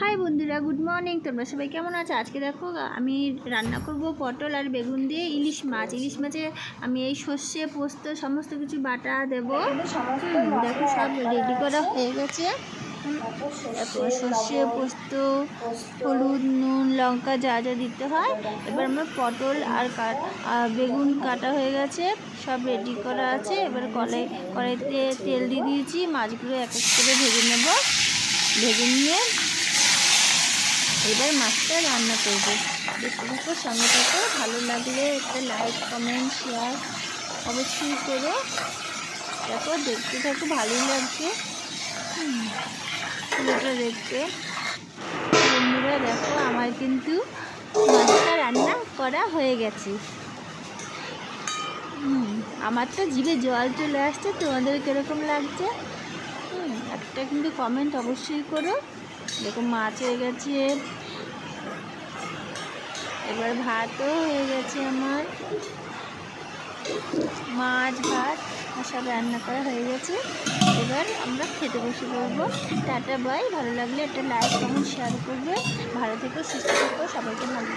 High বন্ধুরা, good morning. তোমরা সবাই কেমন আছো? আজকে দেখো, আমি রান্না করব পটল আর বেগুন দিয়ে ইলিশ মাছ। ইলিশ মাছে আমি এই সর্ষে, পোস্ত, সমস্ত কিছু বাটা দেবো। দেখো সব রেডি করা হয়ে গেছে। তারপর সর্ষে, পোস্ত, হলুদ, নুন, লঙ্কা যা যা দিতে হয়। এবার আমার পটল আর বেগুন কাটা হয়ে গেছে, সব রেডি করা আছে। এবার কড়াই কড়াইতে তেল দিয়ে দিয়েছি। মাছগুলো এক এক করে ভেজে নেব। ভেজে নিয়ে এবার মাছটা রান্না করব। দেখতে থাকো, সঙ্গে থাকো। ভালো লাগলে একটা লাইক কমেন্ট শেয়ার অবশ্যই করো। দেখো, দেখতে থাকো, ভালোই লাগছে। পুরোটা দেখতে। বন্ধুরা, দেখো, আমার কিন্তু মাছটা রান্না করা হয়ে গেছে। আমার তো জিভে জল চলে আসছে, তোমাদের কীরকম লাগছে? একটা কিন্তু কমেন্ট অবশ্যই করো। দেখো মাছ হয়ে গেছে। এবার ভাতও হয়ে গেছে আমার। মাছ, ভাত সব রান্না করা হয়ে গেছে। এবার আমরা খেতে বসে পড়ব। Tata, bye. ভালো লাগলে একটা লাইক, কমেন্ট শেয়ার করবে। ভালো থেকো, সুস্থ থেকো। সবাইকে ভালো